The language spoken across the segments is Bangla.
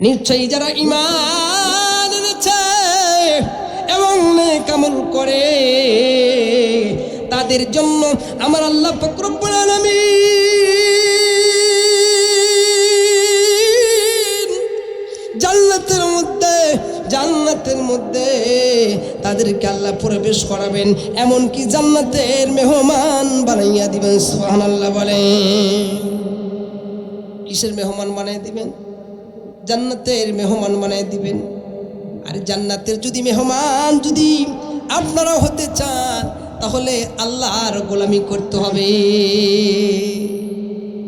নিশ্চয়ই যারা ইমান এনেছে এবং কামল করে, তাদের জন্য আমার আল্লাহ আলামিন জান্নাতের মধ্যে জান্নাতের মধ্যে তাদেরকে আল্লাহ প্রবেশ করাবেন। এমনকি জান্নাতের মেহমান বানাইয়া দিবেন সোহান আল্লাহ বলেন। কিসের মেহমান বানিয়ে দিবেন? জান্নাতের মেহমান বানিয়ে দিবেন। আর জান্নাতের যদি মেহমান যদি আপনারা হতে চান, তাহলে আল্লাহর গোলামি করতে হবে।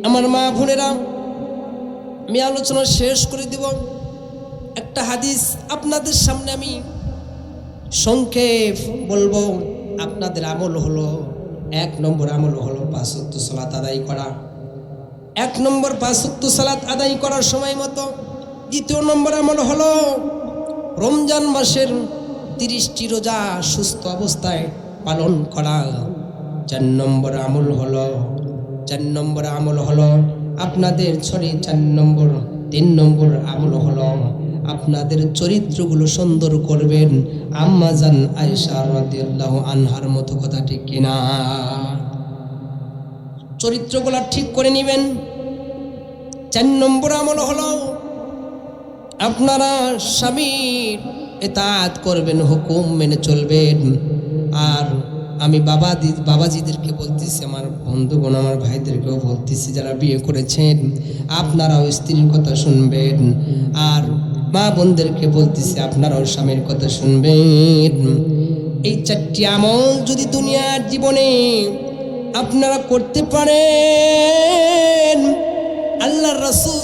আমার মা বোনেরা, আমি আলোচনা শেষ করে দিব। একটা হাদিস আপনাদের সামনে আমি সংক্ষেপ বলব। আপনাদের আমল হলো, এক নম্বর আমল হলো পাঁচত্ব সালাত আদায় করা। এক নম্বর পাঁচত্ব সালাত আদায় করার সময় মতো দ্বিতীয় নম্বর আমল হলো, রমজান মাসের তিরিশটি রোজা সুস্থ অবস্থায় পালন করা। চার নম্বর আমল হলো, চার নম্বর আমল হলো, আপনাদের ছড়ি চার নম্বর, তিন নম্বর আমল হলো, আপনাদের চরিত্রগুলো সুন্দর করবেন। আম্মাজান রাদিয়াল্লাহু আনহার মতো কথা ঠিক কিনা? চরিত্রগুলো ঠিক করে নেবেন। চার নম্বর আমল হলো আপনারা স্বামীর এতাত করবেন, হুকুম মেনে চলবেন। আর আমি বাবা বাবাজিদেরকে বলতেছি, আমার বন্ধুগণ, আমার ভাইদেরকেও বলতেছি, যারা বিয়ে করেছেন, আপনারাও স্ত্রীর কথা শুনবেন। আর মা বোনদেরকে বলতেছি, আপনারাও স্বামীর কথা শুনবেন। এই চারটি আমল যদি দুনিয়ার জীবনে আপনারা করতে পারেন আল্লাহ রসুল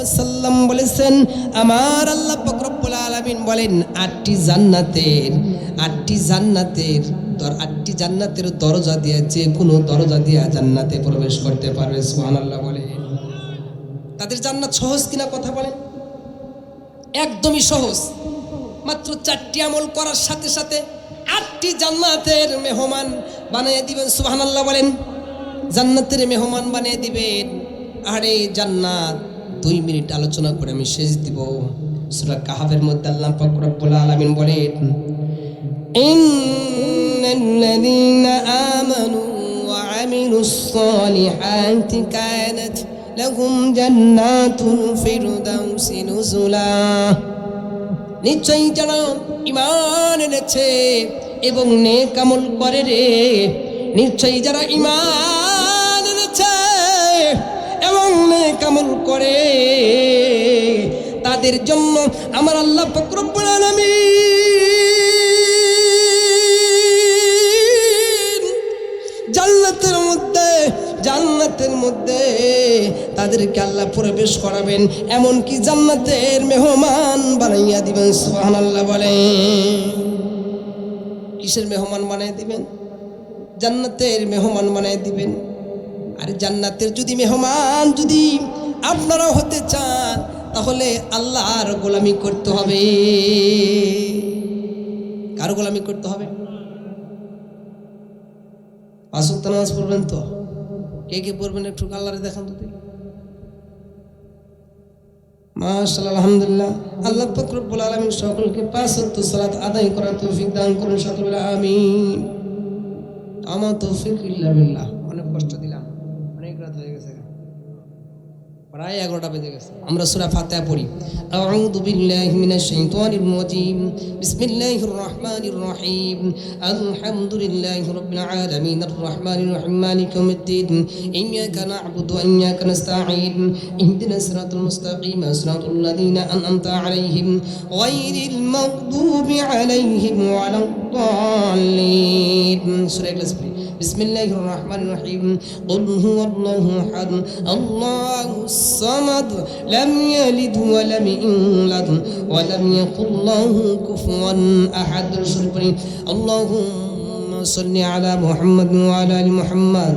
ওয়াসাল্লাম বলেছেন, আমার আল্লাহ পাক রব্বুল আলামিন বলেন, আটটি জান্নাতের আটটি জান্নাতের আটটি জান্নাতের দরজা দিয়ে যে কোনো দরজা দিয়ে জান্নাতে প্রবেশ করতে পারবে সুবহানাল্লাহ বলে। তাদের জান্নাত সহজ কিনা কথা বলেন? একদমই সহজ। মাত্র চারটি আমল করার সাথে সাথে আটটি জান্নাতের মেহমান বানিয়ে দিবেন, সুবহানাল্লাহ বলেন। জান্নাতের মেহমান বানিয়ে দিবেন। আরে জান্নাত দুই মিনিট আলোচনা করে আমি শেষ দিব। সূরা কাহাফের মধ্যে আল্লাহ পাক রব্বুল আলামিন নুজুলা। নিশ্চয়ই যারা ইমান এনেছে এবং নেক আমল করে রে, নিশ্চয়ই যারা ইমান এবং নেক আমল করে। তাদের জন্য আমার আল্লাহ ফকরব্বুল জান্নাতের মধ্যে জান্নাতের মধ্যে তাদেরকে আল্লাহ প্রবেশ করাবেন। এমনকি জান্নাতের মেহমান বানাইয়া দিবেন সুবাহান আল্লাহ বলেন। কিসের মেহমান বানাই দিবেন? জান্নাতের মেহমান বানাই দিবেন। আর জান্নাতের যদি মেহমান যদি আপনারা হতে চান, তাহলে আল্লাহর গোলামি করতে হবে। কার গোলামি করতে হবে? আসুক নামাজ পড়বেন তো? কে কে পড়বেন একটু আল্লাহরে দেখান তো মাশাআল্লাহ, আলহামদুলিল্লাহ। আল্লাহ পাক রব্বুল সকলকে পাঁচ সালাত আদায় করার তৌফিক দান করুন, সকলে আমিন। আমার তৌফিক ইল্লা বিল্লাহ। প্রায় এগারোটা বেজে গেছে আমরা সূরা ফাতিহা পড়ি আউযু বিল্লাহি মিনাশ শাইতানির রাজিম বিসমিল্লাহির রহমানির রহিম আলহামদুলিল্লাহি রাব্বিল আলামিন আর রহমানির রহিম মালিক ইয়াউমিদ্দিন ইয়্যাকা না'বুদু ওয়া ইয়্যাকা নাস্তাঈন ইহদিনাস সিরাতাল মুস্তাকিম সিরাতাল লাযীনা আন'আমতা আলাইহিম গায়রিল মাগদুবি আলাইহিম ওয়ালাদ-দাল্লিন সূরা ইখলাস পড়ি بسم الله الرحمن الرحيم. قل هو الله أحد. الله الصمد لم يلد ولم يولد ولم يكن له كفوا أحد. اللهم صل على محمد وعلى آل محمد.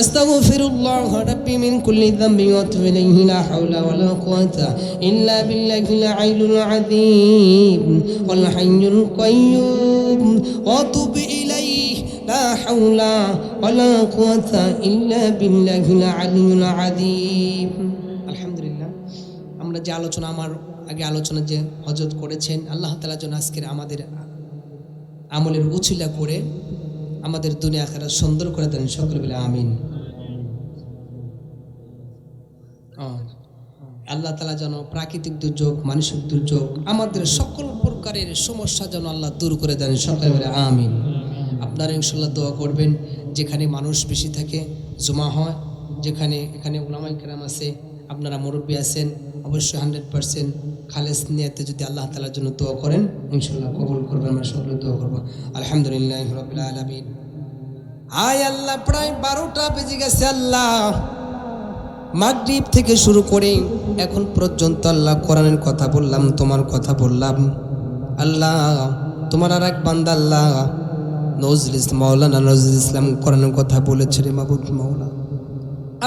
أستغفر الله ربي من كل ذنب وأتوب إليه لا حول ولا قوة إلا بالله العلي العظيم والحي القيوم وأتوب إليه لا حول ولا قوة إلا بالله العلي العظيم الحمد لله আমরা যে আলোচনা আমার আগে আলোচনা যে হজরত করেছেন আল্লাহ তালা যেন আজকের আমাদের আমলের উচিলা করে আমাদের দুনিয়া আখারা সুন্দর করে দেন, সকল বলে আমিন। আল্লাহ তালা যেন প্রাকৃতিক দুর্যোগ, মানসিক দুর্যোগ, আমাদের সকল প্রকারের সমস্যা যেন আল্লাহ দূর করে দেন, সকল বলে আমিন। আপনারা ইনশাল্লাহ দোয়া করবেন, যেখানে মানুষ বেশি থাকে, জমা হয়, যেখানে এখানে ওলামাই কেরাম আছে আপনারা মুরব্বী আছেন, অবশ্যই হান্ড্রেড পার্সেন্ট খালেস নিয়াতে যদি আল্লাহ তালার জন্য দোয়া করেন ইনশাল্লাহ কবুল করবেন, আমরা সকলে দোয়া করব। আলহামদুলিল্লাহ আলমিন। আয় আল্লাহ, প্রায় বারোটা বেজে গেছে আল্লাহ। মাগরিব থেকে শুরু করে এখন পর্যন্ত আল্লাহ কোরআনের কথা বললাম, তোমার কথা বললাম। আল্লাহ, তোমার আর এক বান্দা আল্লাহ, নজরুল ইসলাম, মাওলানা নজরুল ইসলাম কোরআনের কথা বলেছে রে মাবুদ, মাওলা।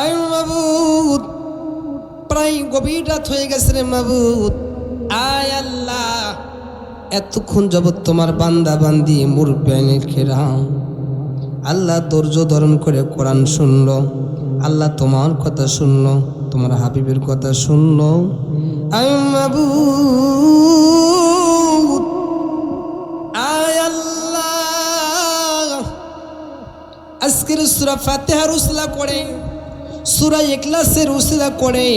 আয় মাবুদ প্রায় গভীর রাত হয়ে গেছে রে মাবুদ। আয় আল্লাহ এতক্ষণ যাবৎ তোমার বান্দা বান্দি মুরব্বানি খেরাম। আল্লাহ ধৈর্য ধারণ করে কোরআন শুনল আল্লাহ তোমার কথা শুনল তোমার হাবিবের কথা শুনল। আয় মাবুদ, আয় আল্লাহ। আজকের সুরা ফাতেহার উসলা করে সুরা এক্লাসের উসলা করে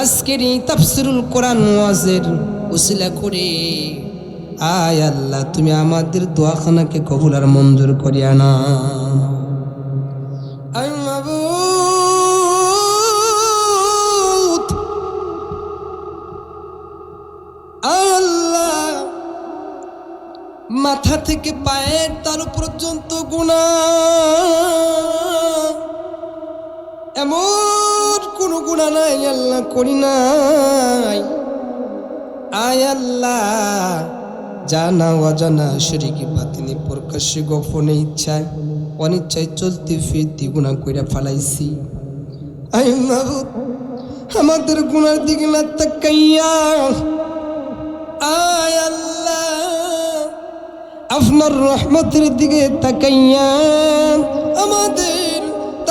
আজকের এই তাফসিরুল কোরআন ওয়াজের উসিলা করে। আয় আল্লাহ, তুমি আমাদের দোয়াখানাকে কবুল আর মঞ্জুর করিয়া না মাথা থেকে পায়ের তার পর্যন্ত গুণা এমন গুণা আল্লাহ করি নাই। জানা অজানা শরীকে পাতিনি প্রকাশ্যে গোপনে ইচ্ছায়, অনিচ্ছায় চলতে ফিরতি গুণা কইরা ফালাইছি। মাবুদ আমাদের গুণার দিকে না তাকাইয়া। আয় আল্লাহ, আপনার রহমতের দিকে তাকাইয়া। আমাদের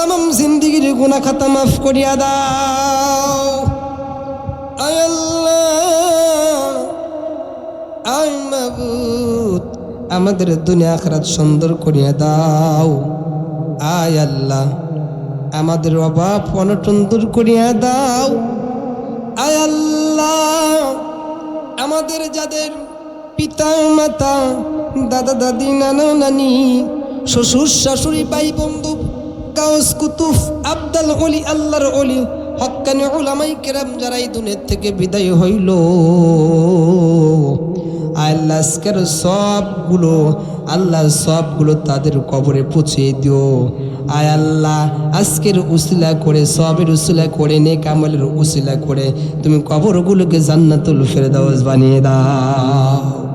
তামাম জিন্দিগির গুণা খাতা মাফ করিয়া দাও। আমাদের দুনিয়া আখরাত সুন্দর করিয়া দাও। আয় আল্লাহ, আমাদের অভাব অনটন দূর করিয়া দাও। আয় আল্লাহ, আমাদের যাদের পিতা, মাতা, দাদা, দাদি, নানা, নানি, শ্বশুর, শাশুড়ি, ভাই, বন্ধু কাউস কুতুফ আবদাল অলি, আল্লাহর অলি। হক্কানি ওলামাই কেরাম যারা এই দুনিয়ার থেকে বিদায় হইল। আল্লাহ, আজকের সবগুলো আল্লাহ সবগুলো তাদের কবরে পৌঁছে দিও। আয় আল্লাহ, আজকের উসিলা করে, সবের উসিলা করে নে আমলের উসিলা করে, তুমি কবরগুলোকে জান্নাতুল ফেরদাউস বানিয়ে দাও।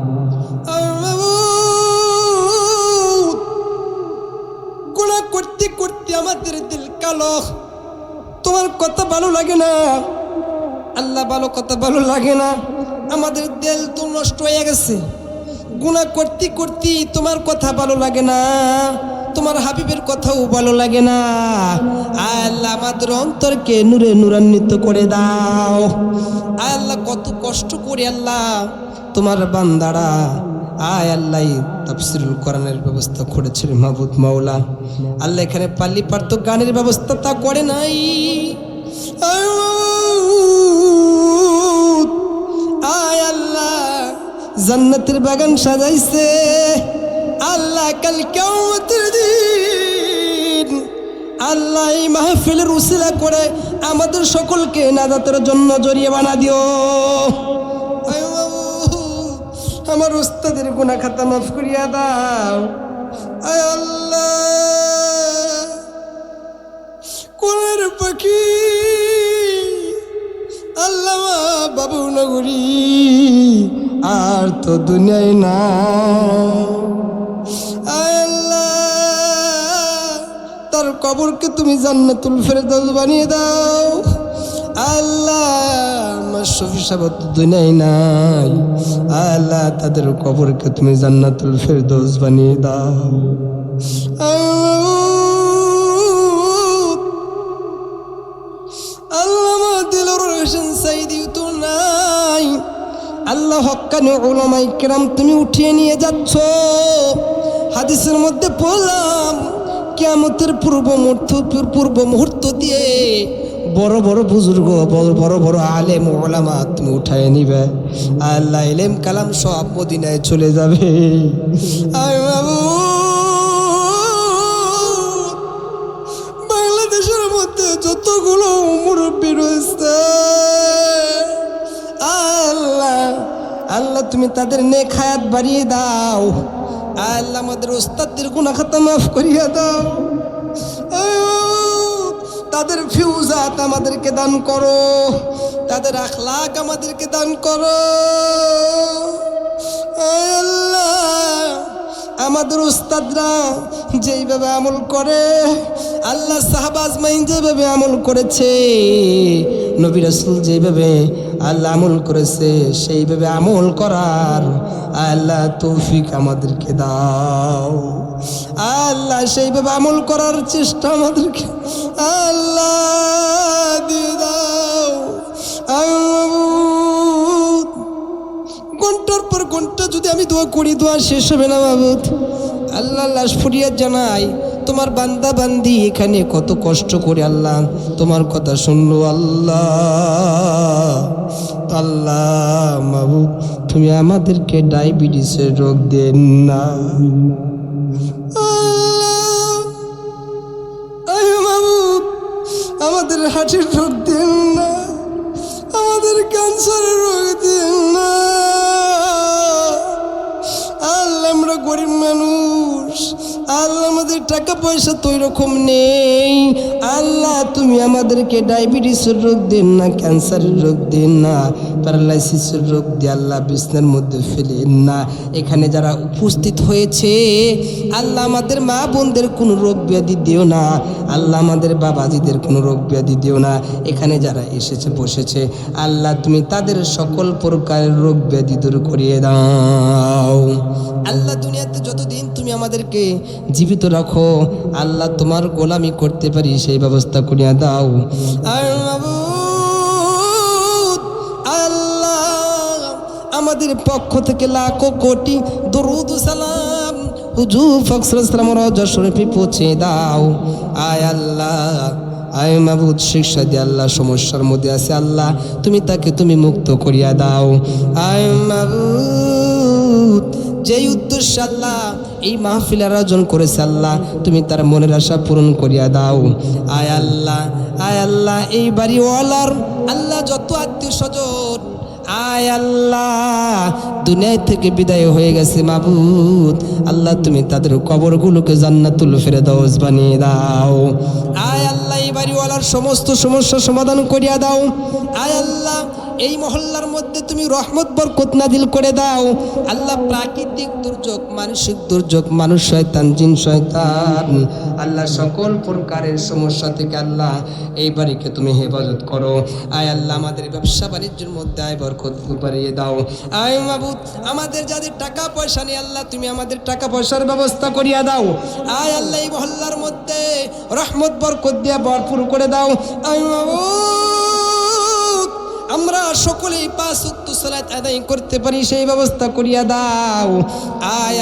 না। আল্লাহ ভালো কথা ভালো লাগে না। আমাদের দিল তো নষ্ট হয়ে গেছে। গুণা করতে করতে তোমার কথা ভালো লাগে না। তোমার হাবিবের কথাও ভালো লাগে না। আল্লাহ আমাদের অন্তরকে নূরে নূরান্বিত করে দাও। আল্লাহ কত কষ্ট করে আল্লাহ তোমার বান্দারা আয় আল্লাহ তাফসিরুল কোরআনের ব্যবস্থা করেছিল মাহবুদ মাওলা। আল্লাহ এখানে পাল্লি পার্থ গানের ব্যবস্থা তা করে নাই। আয় আল্লাহ, জান্নাতের বাগান সাজাইছে। আল্লাহ, কাল দিন আল্লাহ এই মাহফিলের উসিলা করে আমাদের সকলকে নাজাতের জন্য জড়িয়ে বানা দিও। আমার উস্তাদের গুণা খাতা মাফ করিয়া দাও। আল্লাহ। কোনের পাখি। আল্লাহ বাবু নগরী, আর তো দুনিয়ায় না তার কবরকে তুমি জান্নাতুল ফেরদৌস বানিয়ে দাও। আল্লাহ শফি সাহেব তো দুনিয়ায় নাই। আল্লাহ, তাদের কবরকে তুমি জান্নাতুল ফেরদৌস বানিয়ে দাও। আল্লাহ সাইদি তো নাই। আল্লাহ হক্কানি ওলামাই কেরাম তুমি উঠিয়ে নিয়ে যাচ্ছ। হাদিসের মধ্যে পড়লাম কেমতের পূর্ব মুহূর্ত পূর্ব মুহূর্ত দিয়ে বড় বড় বুজুর্গ, বড় বড় আলেম ওলামা তুমি উঠায় নিবে। আল্লাহ এলেম কালাম সব মদিনায় চলে যাবে। আয় বাবু। তুমি তাদের নেখায়াত বাড়িয়ে দাও। আল্লাহ, আমাদের ওস্তাদের গুণা খাতা মাফ করিয়া দাও। তাদের ফিউজাত আমাদেরকে দান করো। তাদের আখলাক আমাদেরকে দান করো। আল্লাহ। আমাদের উস্তাদরা যেইভাবে আমল করে, আল্লাহ সাহাবাজ মাইন যেভাবে আমল করেছে, নবী রাসূল যেভাবে আল্লাহ আমল করেছে, সেইভাবে আমল করার আল্লাহ তৌফিক আমাদেরকে দাও। আল্লাহ সেইভাবে আমল করার চেষ্টা আমাদেরকে, আল্লাহ পর ঘণ্টা যদি আমি দোয়া করি, দোয়া শেষ হবে না বাবুদ আল্লাহ লাশ ফুরিয়া জানাই, তোমার বান্দা বান্দি এখানে কত কষ্ট করে আল্লাহ তোমার কথা শুনলো, আল্লাহ আল্লাহ মাবুদ তুমি আমাদেরকে ডায়াবেটিসের রোগ দেন না। আমাদের হার্টের রোগ দেন না। আমাদের ক্যান্সারের আল্লাহ টাকা পয়সা তো রকম নেই। আল্লাহ, তুমি আমাদেরকে ডায়াবেটিসের রোগ দেন না, ক্যান্সারের রোগ দেন না, প্যারালাইসিসের রোগ দিয়ে আল্লাহ বিছনার মধ্যে ফেলেন না। এখানে যারা উপস্থিত হয়েছে, আল্লাহ আমাদের মা বোনদের কোনো রোগ ব্যাধি দিও না। আল্লাহ আমাদের বাবাজিদের কোনো রোগ ব্যাধি দিও না। এখানে যারা এসেছে, বসেছে, আল্লাহ তুমি তাদের সকল প্রকারের রোগ ব্যাধি দূর করিয়ে দাও। আল্লাহ দুনিয়াতে যতদিন তুমি আমাদেরকে জীবিত রাখো আল্লাহ তোমার গোলামি করতে পারি, সেই ব্যবস্থা করিয়া দাও। আর আমাদের পক্ষ থেকে লাখো কোটি দরুদ সালাম হুজু ফখরুলাম রজশরীফে পৌঁছে দাও। আয় আল্লাহ, আয় মাবুদ, শিক্ষা দিয়ে আল্লাহ, সমস্যার মধ্যে আছে আল্লাহ, তুমি তাকে তুমি মুক্ত করিয়া দাও। আয় মাবুদ যেই উদ্দেশ্যে আল্লাহ এই মাহফিলের আয়োজন করেছে আল্লাহ, তুমি তার মনের আশা পূরণ করিয়া দাও। আয় আল্লাহ আয় আল্লাহ, এই বাড়িওয়ালার আল্লাহ যত আত্মীয় স্বজন, আয় আল্লাহ দুনিয়া থেকে বিদায় হয়ে গেছে মাবুদ। আল্লাহ, তুমি তাদের কবরগুলোকে জান্নাতুল ফেরে দাও বানিয়ে দাও। আয় আল্লাহ, এই বাড়িওয়ালার সমস্ত সমস্যা সমাধান করিয়া দাও। আয় আল্লাহ এই মহল্লার মধ্যে তুমি রহমত, বরকত নাদিল করে দাও। আল্লাহ প্রাকৃতিক দুর্যোগ, মানসিক দুর্যোগ, মানুষ শয়তান, জিন শয়তান। আল্লাহ সকল প্রকারের সমস্যা থেকে আল্লাহ এই বাড়িকে তুমি হেফাজত করো। আয় আল্লাহ, আমাদের ব্যবসা বাণিজ্যের মধ্যে আয় বরকত বাড়িয়ে দাও। আয় মাবুদ, আমাদের যাদের টাকা পয়সা নেই, আল্লাহ তুমি আমাদের টাকা পয়সার ব্যবস্থা করিয়া দাও। আয় আল্লাহ, এই মহল্লার মধ্যে রহমত, বরকত দিয়া ভরপুর করে দাও। আয় মাবুদ। আমরা সকলেই পাঁচ সত্য সালাত আদায় করতে পারি সেই ব্যবস্থা করিয়া দাও। আয়